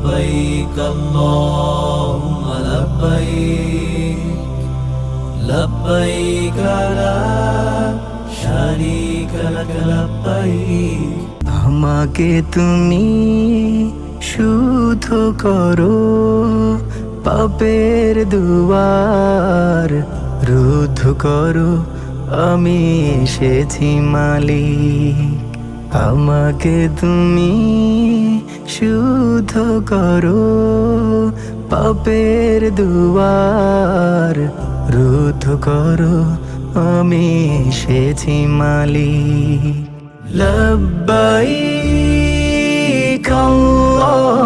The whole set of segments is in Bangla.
لبيك اللهم لبيك لبيك لا شريك لك لبيك আমাকে তুমি শুদ্ধ করো পাপের দুয়ার রুদ্ধ করো আমি এসেছি মালিক আমাকে তুমি শুদ্ধ করো পাপের দুয়ার রুদ্ধ করো, আমি সেছি মালি লব্বাই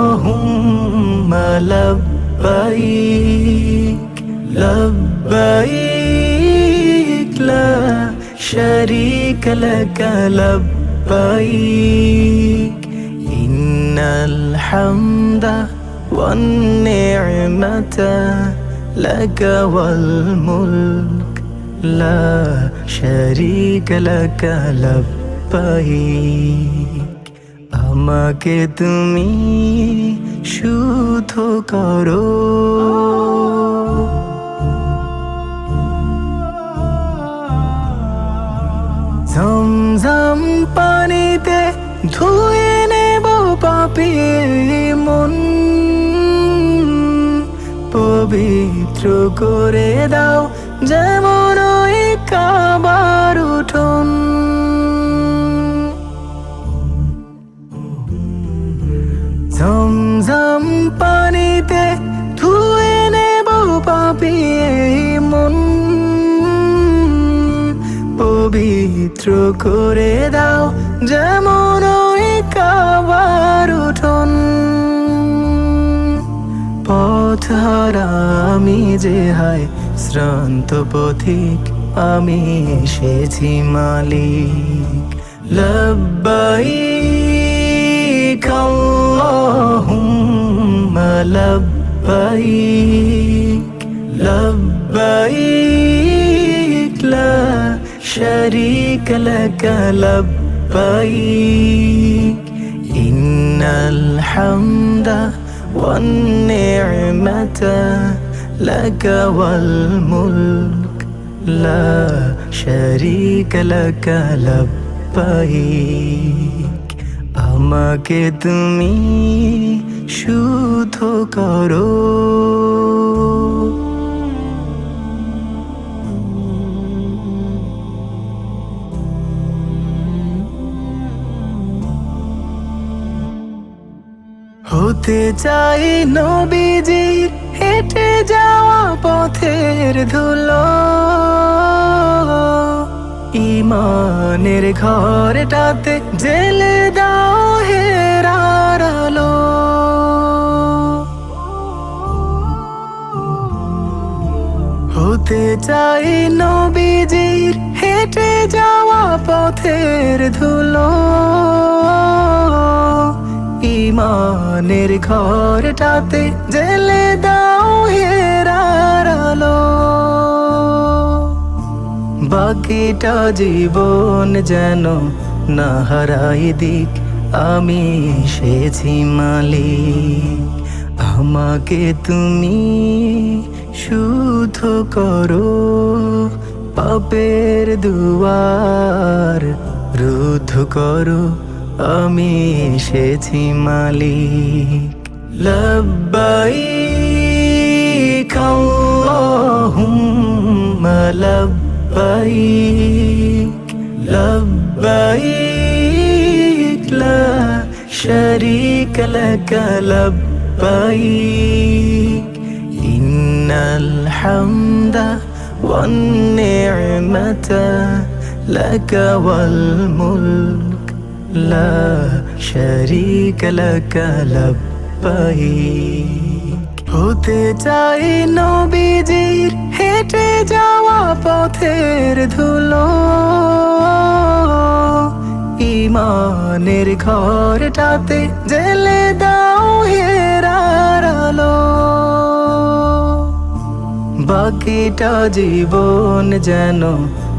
আল্লাহুম্মা লব্বাই লব্বাই লা শরীক لبيك إن الحمد والنعمة لك والملك لا شريك لك لبيك আমাকে তুমি শুদ্ধ করো পাপি মন পবিত্র করে দাও যেমন ওই কাবার উঠোন। পবিত্র করে দাও, যেমন ওই কাবার পথ আমি যে হায়, শ্রান্ত পথিক আমি এসেছি মালিক। লব্বাই আল্লাহুম্মা লব্বাই লব্বাইক লা شريك لك لبيك إن الحمد والنعمة لك والملك لا شريك لك لبيك আমাকে তুমি শুদ্ধ করো হতে চাই নবীজির হেঁটে যাওয়া পথের ধুলো। ইমানের ঘরটাতে জেলে দাও হেরার আলো। হতে চাই নবীজির হেঁটে যাওয়া পথের ধুলো। ইমানের ঘরটাতে জেলে দাও হেরার বাকিটা জীবন যেন না হারাই দিক, আমি এসেছি মালিক। আমাকে তুমি শুদ্ধ করো, পাপের দুয়ার রুদ্ধ করো। আমি এসেছি মালিক। লব্বাইক আল্লাহুম্মা লব্বাইক। লব্বাইক লা শারীকা লাক লব্বাইক। ইন্নাল হামদা ওয়ান নি'মাতা লাক ওয়াল মুলক। লব্বাইক হতে চাই নবীজির হেঁটে যাওয়া পথের ধুলো। ইমানের ঘরটাতে জেলে দাও হেরার আলো। বাকিটা জীবন যেন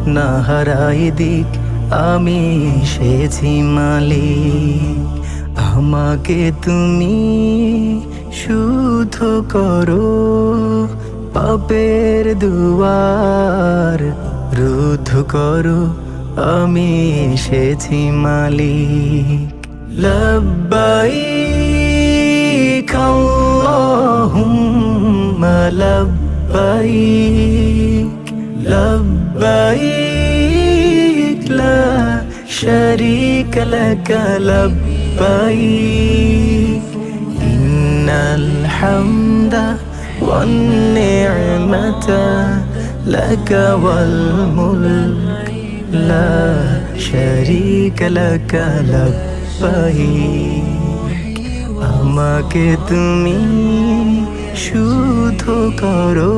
না হারাই দিক। আমি এসেছি মালিক। আমাকে তুমি শুধু করো। পাপের দুয়ার রুদ্ধ করো। আমি এসেছি মালিক। লব্বাইক আল্লাহুম্মা, লব্বাইক লব্বাইক লা শারীক লাক লব্বাইক ইন্নাল হামদা ওয়ান নি'মাতা লাক ওয়াল মুলক লা শারীক আমাকে তুমি শুধু করো